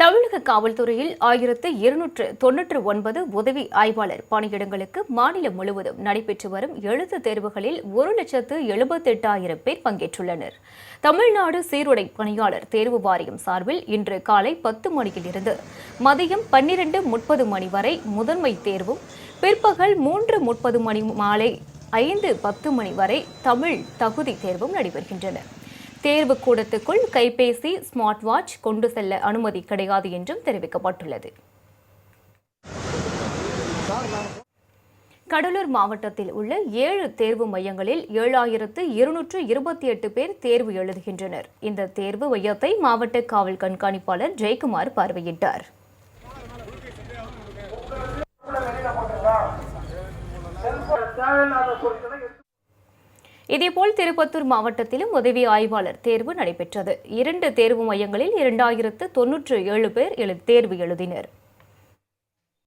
தமிழக காவல்துறையில் ஆயிரத்து இருநூற்று தொன்னூற்று ஒன்பது உதவி ஆய்வாளர் பணியிடங்களுக்கு மாநிலம் முழுவதும் நடைபெற்று வரும் எழுத்து தேர்வுகளில் ஒரு லட்சத்து எழுபத்தெட்டாயிரம் பேர் பங்கேற்றுள்ளனர். தமிழ்நாடு சீருடை பணியாளர் தேர்வு வாரியம் சார்பில் இன்று காலை பத்து மணியிலிருந்து மதியம் பன்னிரண்டு முப்பது மணி வரை முதன்மை தேர்வும் பிற்பகல் மூன்று முப்பது மணி மாலை ஐந்து பத்து மணி வரை தமிழ் தகுதி தேர்வும் நடைபெறுகின்றன. தேர்வு கூடத்துக்குள் கைபேசி ஸ்மார்ட் வாட்ச் கொண்டு செல்ல அனுமதி கிடையாது என்றும் தெரிவிக்கப்பட்டுள்ளது. கடலூர் மாவட்டத்தில் உள்ள ஏழு தேர்வு மையங்களில் ஏழாயிரத்து இருநூற்று இருபத்தி எட்டு பேர் தேர்வு எழுதுகின்றனர். இந்த தேர்வு மையத்தை மாவட்ட காவல் கண்காணிப்பாளர் ஜெயக்குமார் பார்வையிட்டார். தேவையில்லாத பொருட்களை இதேபோல் திருப்பத்தூர் மாவட்டத்திலும் உதவி ஆய்வாளர் தேர்வு நடைபெற்றது. இரண்டு தேர்வு மையங்களில் இரண்டாயிரத்து தொன்னூற்று ஏழு பேர் எழு- தேர்வு எழுதினர்.